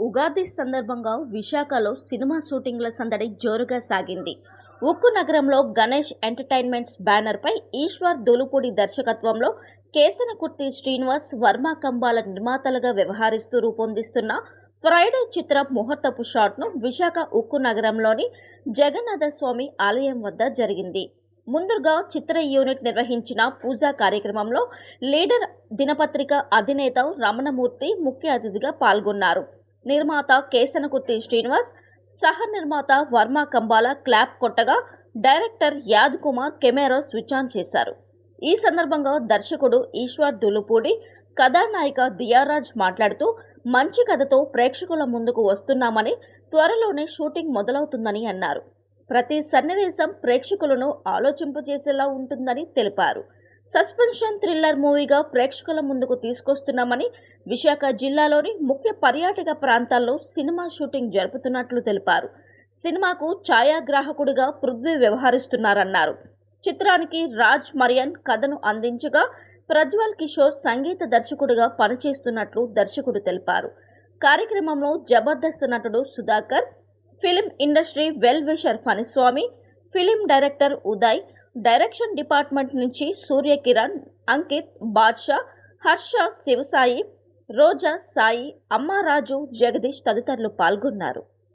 ఉగాది సందర్భంగా విశాఖలో సినిమా షూటింగ్ల సందడి జోరుగా సాగింది. ఉక్కు నగరంలో గణేష్ ఎంటర్టైన్మెంట్స్ బ్యానర్పై ఈశ్వర్ దొలుపూడి దర్శకత్వంలో కేసనకుర్తి శ్రీనివాస్ వర్మ కంబాల నిర్మాతలుగా వ్యవహరిస్తూ రూపొందిస్తున్న ఫ్రైడే చిత్ర ముహూర్తపు షాట్ను విశాఖ ఉక్కు నగరంలోని జగన్నాథ స్వామి ఆలయం వద్ద జరిగింది. ముందుగా చిత్ర యూనిట్ నిర్వహించిన పూజా కార్యక్రమంలో లీడర్ దినపత్రిక అధినేత రమణమూర్తి ముఖ్య అతిథిగా పాల్గొన్నారు. నిర్మాత కేసనకుర్తి శ్రీనివాస్ సహ నిర్మాత వర్మ కంబాల క్లాప్ కొట్టగా director Yad Kumar camera switch on చేశారు. ఈ సందర్భంగా దర్శకుడు ఈశ్వర్ దులుపూడి కథానాయిక దియారాజ్ మాట్లాడుతూ మంచి కథతో ప్రేక్షకుల ముందుకు వస్తున్నామని త్వరలోనే షూటింగ్ మొదలవుతుందని అన్నారు. ప్రతి సన్నివేశం ప్రేక్షకులను ఆలోచింపజేసేలా ఉంటుందని తెలిపారు. సస్పెన్షన్ థ్రిల్లర్ మూవీగా ప్రేక్షకుల ముందుకు తీసుకొస్తున్నామని విశాఖ జిల్లాలోని ముఖ్య పర్యాటక ప్రాంతాల్లో సినిమా షూటింగ్ జరుపుతున్నట్లు తెలిపారు. సినిమాకు ఛాయాగ్రాహకుడిగా పృథ్వీ వ్యవహరిస్తున్నారన్నారు. చిత్రానికి రాజ్ మరియన్ కథను అందించగా ప్రజ్వల్ కిషోర్ సంగీత దర్శకుడిగా పనిచేస్తున్నట్లు దర్శకుడు తెలిపారు. కార్యక్రమంలో జబర్దస్త్ నటుడు Sudhakar film industry well wisher Phaniswami film director Uday direction department నుంచి సూర్య కిరణ్ అంకిత్ బాద్షా హర్ష శివసాయి రోజా సాయి అమ్మారాజు జగదీష్ తదితరులు పాల్గొన్నారు.